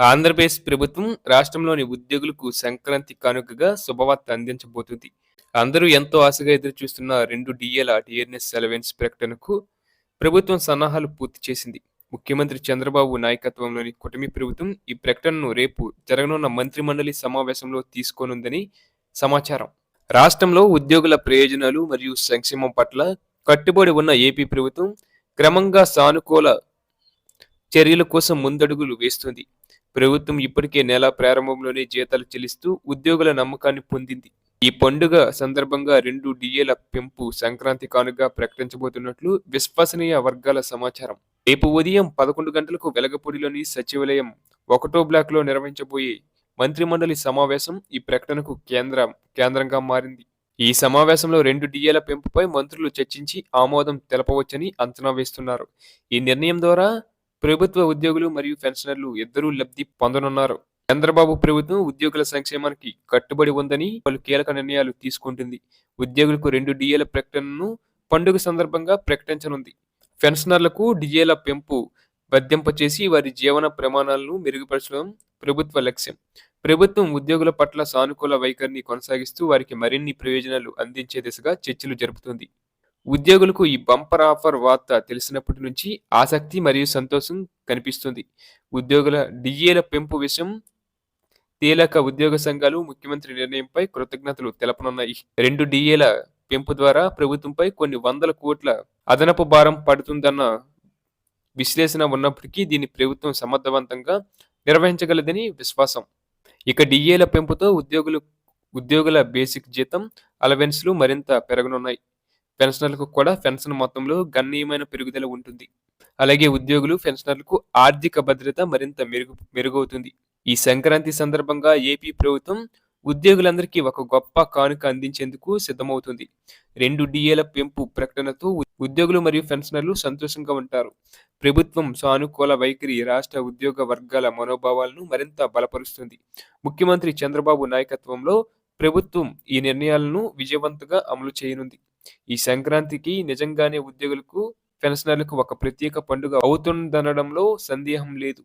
ఆంధ్రప్రదేశ్ ప్రభుత్వం రాష్ట్రంలోని ఉద్యోగులకు సంక్రాంతి కానుకగా శుభవార్త అందించబోతుంది. అందరూ ఎంతో ఆశగా ఎదురు చూస్తున్న రెండు డిఏల టిఆర్ఎస్ అలవెన్స్ ప్రకటనకు ప్రభుత్వం సన్నాహాలు పూర్తి చేసింది. ముఖ్యమంత్రి చంద్రబాబు నాయకత్వంలోని కూటమి ప్రభుత్వం ఈ ప్రకటనను రేపు జరగనున్న మంత్రిమండలి సమావేశంలో తీసుకోనుందని సమాచారం. రాష్ట్రంలో ఉద్యోగుల ప్రయోజనాలు మరియు సంక్షేమం పట్ల కట్టుబడి ఉన్న ఏపీ ప్రభుత్వం క్రమంగా సానుకూల చర్యల కోసం ముందడుగులు వేస్తుంది. ప్రభుత్వం ఇప్పటికే నెల ప్రారంభంలోనే జీతాలు చెల్లిస్తూ ఉద్యోగుల నమ్మకాన్ని పొందింది. ఈ పండుగ సందర్భంగా రెండు డిఏల పెంపు సంక్రాంతి కానుగా ప్రకటించబోతున్నట్లు విశ్వసనీయ వర్గాల సమాచారం. రేపు ఉదయం పదకొండు గంటలకు వెలగపూడిలోని సచివాలయం ఒకటో బ్లాక్లో నిర్వహించబోయే మంత్రిమండలి సమావేశం ఈ ప్రకటనకు కేంద్ర కేంద్రంగా మారింది. ఈ సమావేశంలో రెండు డిఏల పెంపుపై మంత్రులు చర్చించి ఆమోదం తెలపవచ్చని అంచనా వేస్తున్నారు. ఈ నిర్ణయం ద్వారా ప్రభుత్వ ఉద్యోగులు మరియు పెన్షనర్లు ఇద్దరూ లబ్ధి పొందనున్నారు. చంద్రబాబు ప్రభుత్వం ఉద్యోగుల సంక్షేమానికి కట్టుబడి ఉందని పలు కీలక నిర్ణయాలు తీసుకుంటుంది. ఉద్యోగులకు రెండు డిఏల ప్రకటనను పండుగ సందర్భంగా ప్రకటించనుంది. పెన్షనర్లకు డిఏల పెంపు చేసి వారి జీవన ప్రమాణాలను మెరుగుపరచడం ప్రభుత్వ లక్ష్యం. ప్రభుత్వం ఉద్యోగుల పట్ల సానుకూల వైఖరిని కొనసాగిస్తూ వారికి మరిన్ని ప్రయోజనాలు అందించే దిశగా చర్చలు జరుపుతుంది. ఉద్యోగులకు ఈ బంపర్ ఆఫర్ వార్త తెలిసినప్పటి నుంచి ఆసక్తి మరియు సంతోషం కనిపిస్తుంది. ఉద్యోగుల డిఏల పెంపు విషయం తేలక ఉద్యోగ సంఘాలు ముఖ్యమంత్రి నిర్ణయంపై కృతజ్ఞతలు తెలపనున్నాయి. రెండు డిఏల పెంపు ద్వారా ప్రభుత్వంపై కొన్ని వందల కోట్ల అదనపు భారం పడుతుందన్న విశ్లేషణ ఉన్నప్పటికీ దీన్ని ప్రభుత్వం సమర్థవంతంగా నిర్వహించగలదని విశ్వాసం. ఇక డిఏల పెంపుతో ఉద్యోగులు ఉద్యోగుల బేసిక్ జీతం అలవెన్స్లు మరింత పెరగనున్నాయి. పెన్షనర్లకు కూడా పెన్షన్ మొత్తంలో గణనీయమైన పెరుగుదల ఉంటుంది. అలాగే ఉద్యోగులు పెన్షనర్లకు ఆర్థిక భద్రత మరింత మెరుగు మెరుగవుతుంది. ఈ సంక్రాంతి సందర్భంగా ఏపీ ప్రభుత్వం ఉద్యోగులందరికీ ఒక గొప్ప కానుక అందించేందుకు సిద్ధమవుతుంది. రెండు డిఏల పెంపు ప్రకటనతో ఉద్యోగులు మరియు పెన్షనర్లు సంతోషంగా ఉంటారు. ప్రభుత్వం సానుకూల వైఖరి రాష్ట్ర ఉద్యోగ వర్గాల మనోభావాలను మరింత బలపరుస్తుంది. ముఖ్యమంత్రి చంద్రబాబు నాయకత్వంలో ప్రభుత్వం ఈ నిర్ణయాలను విజయవంతంగా అమలు చేయనుంది. ఈ సంక్రాంతికి నిజంగానే ఉద్యోగులకు పెన్షనర్లకు ఒక ప్రత్యేక పండుగ అవుతుందనడంలో సందేహం లేదు.